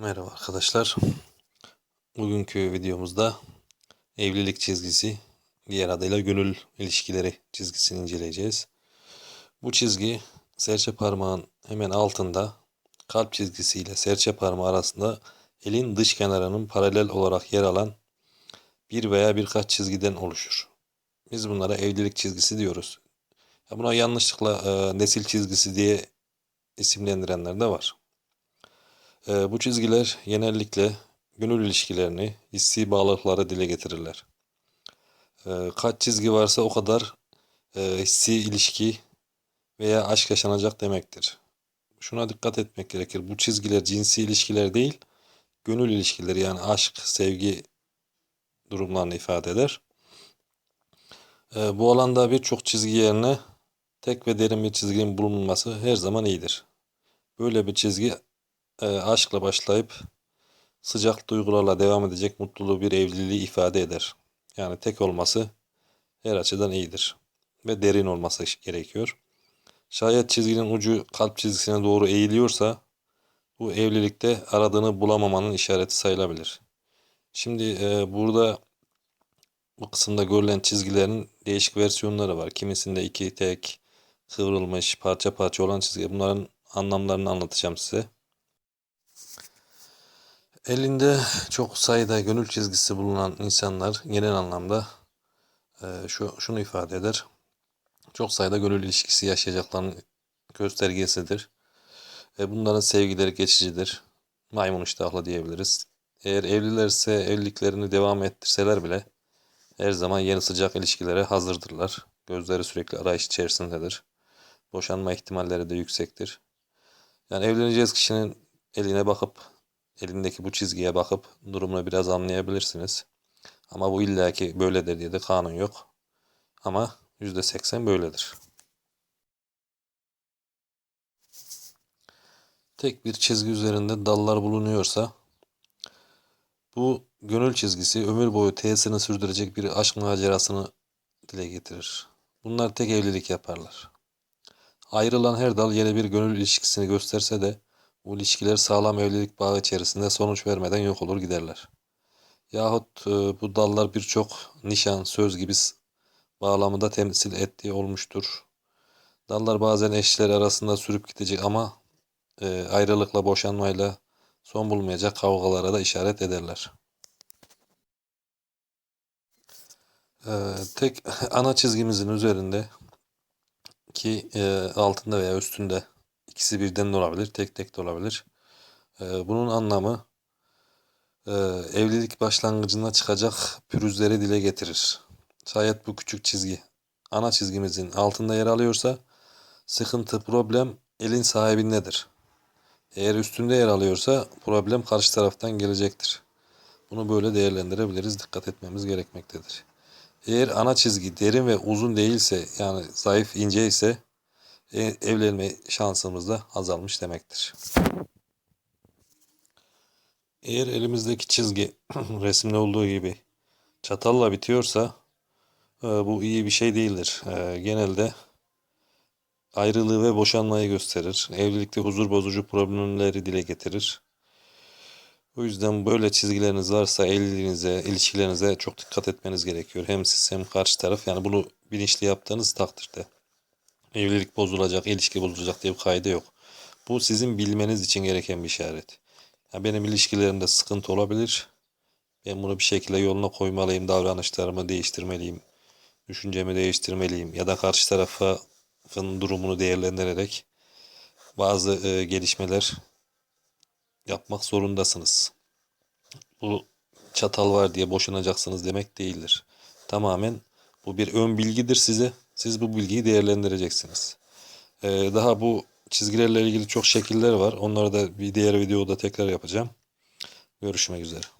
Merhaba arkadaşlar. Bugünkü videomuzda evlilik çizgisi, diğer adıyla gönül ilişkileri çizgisini inceleyeceğiz. Bu çizgi serçe parmağın hemen altında kalp çizgisiyle serçe parmağı arasında elin dış kenarının paralel olarak yer alan bir veya birkaç çizgiden oluşur. Biz bunlara evlilik çizgisi diyoruz. Buna yanlışlıkla e, nesil çizgisi diye isimlendirenler de var. Ee, bu çizgiler genellikle gönül ilişkilerini, hissi bağlılıkları dile getirirler. Ee, kaç çizgi varsa o kadar e, hissi ilişki veya aşk yaşanacak demektir. Şuna dikkat etmek gerekir. Bu çizgiler cinsi ilişkiler değil, gönül ilişkileri yani aşk, sevgi durumlarını ifade eder. Ee, bu alanda birçok çizgi yerine tek ve derin bir çizginin bulunması her zaman iyidir. Böyle bir çizgi e, aşkla başlayıp sıcak duygularla devam edecek mutluluğu bir evliliği ifade eder. Yani tek olması her açıdan iyidir ve derin olması gerekiyor. Şayet çizginin ucu kalp çizgisine doğru eğiliyorsa bu evlilikte aradığını bulamamanın işareti sayılabilir. Şimdi e, burada bu kısımda görülen çizgilerin değişik versiyonları var. Kimisinde iki tek, kıvrılmış, parça parça olan çizgi. Bunların anlamlarını anlatacağım size. Elinde çok sayıda gönül çizgisi bulunan insanlar genel anlamda e, şu şunu ifade eder. Çok sayıda gönül ilişkisi yaşayacaklarının göstergesidir. E, bunların sevgileri geçicidir. Maymun iştahlı diyebiliriz. Eğer evlilerse evliliklerini devam ettirseler bile her zaman yeni sıcak ilişkilere hazırdırlar. Gözleri sürekli arayış içerisindedir. Boşanma ihtimalleri de yüksektir. Yani evleneceğiz kişinin eline bakıp elindeki bu çizgiye bakıp durumunu biraz anlayabilirsiniz. Ama bu illaki böyledir diye de kanun yok. Ama %80 böyledir. Tek bir çizgi üzerinde dallar bulunuyorsa bu gönül çizgisi ömür boyu tesirini sürdürecek bir aşk macerasını dile getirir. Bunlar tek evlilik yaparlar. Ayrılan her dal yeni bir gönül ilişkisini gösterse de bu ilişkiler sağlam evlilik bağı içerisinde sonuç vermeden yok olur giderler. Yahut e, bu dallar birçok nişan, söz gibi bağlamında temsil ettiği olmuştur. Dallar bazen eşler arasında sürüp gidecek ama e, ayrılıkla, boşanmayla son bulmayacak kavgalara da işaret ederler. E, tek ana çizgimizin üzerinde ki e, altında veya üstünde ikisi birden de olabilir, tek tek de olabilir. E, bunun anlamı e, evlilik başlangıcında çıkacak pürüzleri dile getirir. Şayet bu küçük çizgi ana çizgimizin altında yer alıyorsa sıkıntı, problem elin sahibindedir. Eğer üstünde yer alıyorsa problem karşı taraftan gelecektir. Bunu böyle değerlendirebiliriz. Dikkat etmemiz gerekmektedir. Eğer ana çizgi derin ve uzun değilse yani zayıf ince ise evlenme şansımız da azalmış demektir. Eğer elimizdeki çizgi resimde olduğu gibi çatalla bitiyorsa e, bu iyi bir şey değildir. E, genelde ayrılığı ve boşanmayı gösterir. Evlilikte huzur bozucu problemleri dile getirir. O yüzden böyle çizgileriniz varsa evliliğinize, ilişkilerinize çok dikkat etmeniz gerekiyor. Hem siz hem karşı taraf. Yani bunu bilinçli yaptığınız takdirde. Evlilik bozulacak, ilişki bozulacak diye bir kaydı yok. Bu sizin bilmeniz için gereken bir işaret. Yani benim ilişkilerimde sıkıntı olabilir. Ben bunu bir şekilde yoluna koymalıyım, davranışlarımı değiştirmeliyim, düşüncemi değiştirmeliyim ya da karşı tarafın durumunu değerlendirerek bazı e, gelişmeler yapmak zorundasınız. Bu çatal var diye boşanacaksınız demek değildir. Tamamen bu bir ön bilgidir size. Siz bu bilgiyi değerlendireceksiniz. Ee, daha bu çizgilerle ilgili çok şekiller var. Onları da bir diğer videoda tekrar yapacağım. Görüşmek üzere.